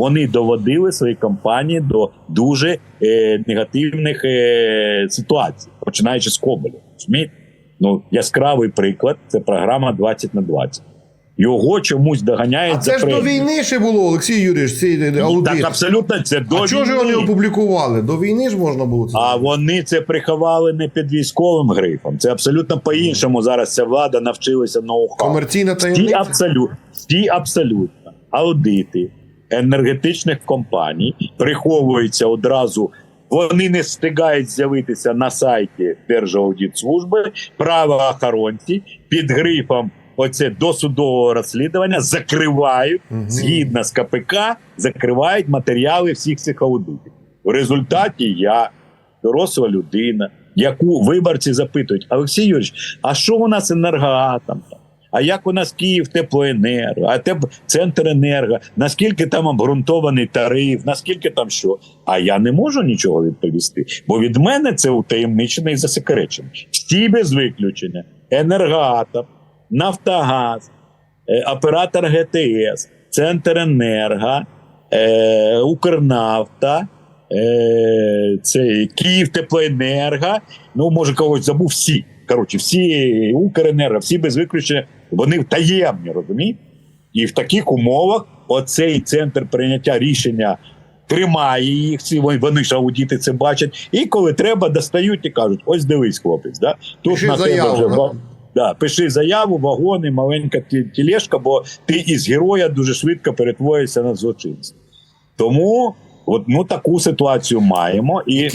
Вони доводили свої компанії до дуже е, негативних е, ситуацій, починаючи з Кобеля. Розумієте? Ну, яскравий приклад це програма 20 на 20. Його чомусь доганяють А це ж за до війни ще було, Олексій Юрійович, цей е, аудит. Так абсолютно це до а чого ж війни. опублікували? До війни ж можна було це. А вони це приховали не під військовим грифом. Це абсолютно по-іншому. Зараз ця влада навчилася ноу-хау. Комерційна Всі абсолютно, всі абсолютно аудити енергетичних компаній приховуються одразу. Вони не встигають з'явитися на сайті Держаудитслужби, правоохоронці під грифом оце досудового розслідування закривають Мгм. згідно з КПК, закривають матеріали всіх цих аудитів. В результаті я доросла людина, яку виборці запитують: Олексій Юрійович, а що у нас енергоатом? А як у нас Київ теплоенерго, а теп... центр енерго, наскільки там обґрунтований тариф, наскільки там що? А я не можу нічого відповісти, бо від мене це утаємничено і засекречено. Всі без виключення: енергоатом, Нафтогаз, е, оператор ГТС, Центр Енерго, е, Укрнафта, е, це Київ Теплоенерго. Ну, може, когось забув всі. Коротше, всі Укренерго, всі без виключення, вони таємні, розумієте? І в таких умовах оцей центр прийняття рішення тримає їх. Вони- ж аудіти це бачать. І коли треба, достають і кажуть: ось дивись, хлопець, да? тут Пиши на тебе вже да? пиши заяву, вагони, маленька тілешка, бо ти із героя дуже швидко перетворюєшся на злочинця. Тому от, ну, таку ситуацію маємо. І